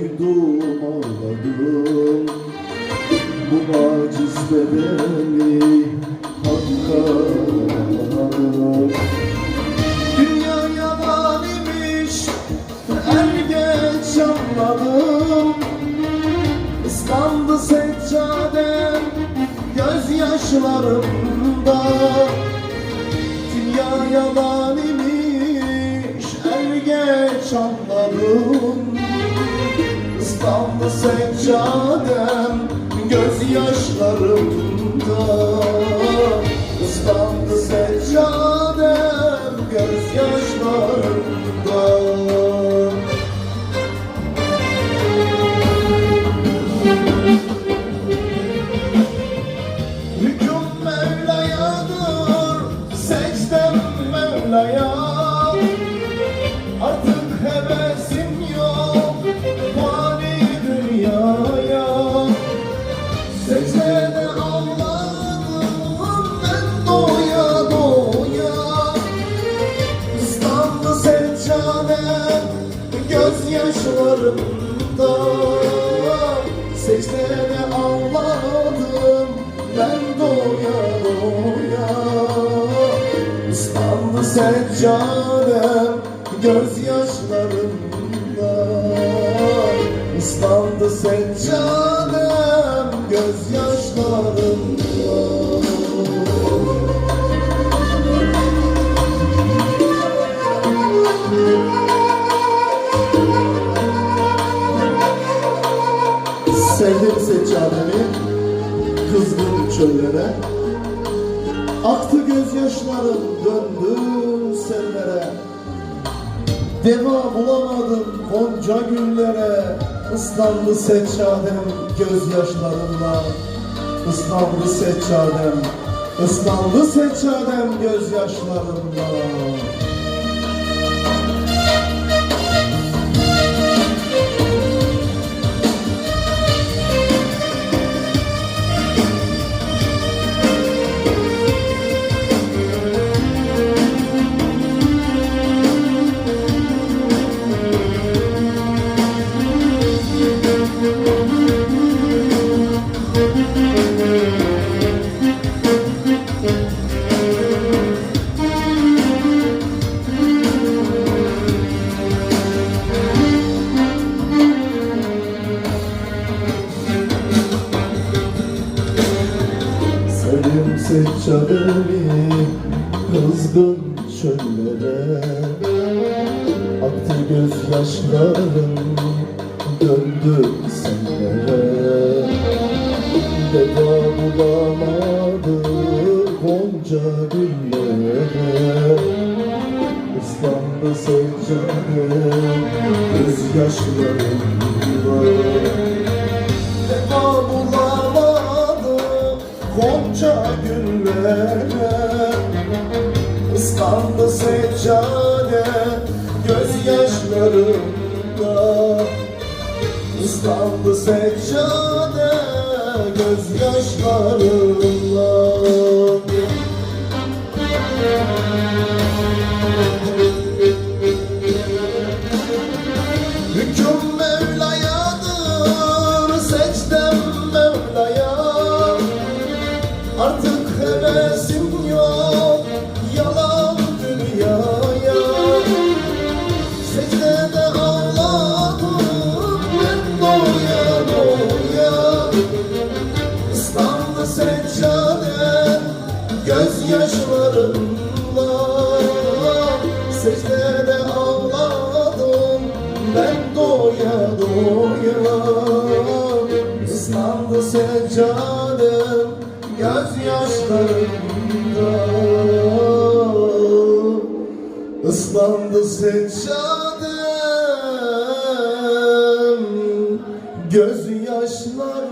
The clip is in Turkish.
duydum ağladım Bu aciz bedeni Hakka Dünya yalan imiş Er geç anladım. Islandı seccadem Gözyaşlarımda. Dünya yalan imiş Er geç anladım Islandı seccadem gözyaşlarımda seccadem gözyaşlarımda. Secdede ağladım ben doya doya. Islandı seccadem gözyaşlarımda. Islandı seccadem gözyaşlarımda Sevdim seccademi kızgın çöllere. Aktı gözyaşlarım döndü sellere Deva bulamadım konca güllere. Islandı seccadem gözyaşlarımla Islandı seccadem Islandı seccadem gözyaşlarımla kızgın çöllere Aktı gözyaşlarım döndü sellere Deva bulamadı gonca güllere Islandı seccadem gözyaşlarımla Islandı seccade Gözyaşlarımda. Islandı seccade Gözyaşlarımla Hüküm Mevla'yadır Secdem Mevla'ya. Artık hevesim yok Yalan doya doya Islandı seccadem Gözyaşlarımda Islandı seccadem Gözyaşlarımda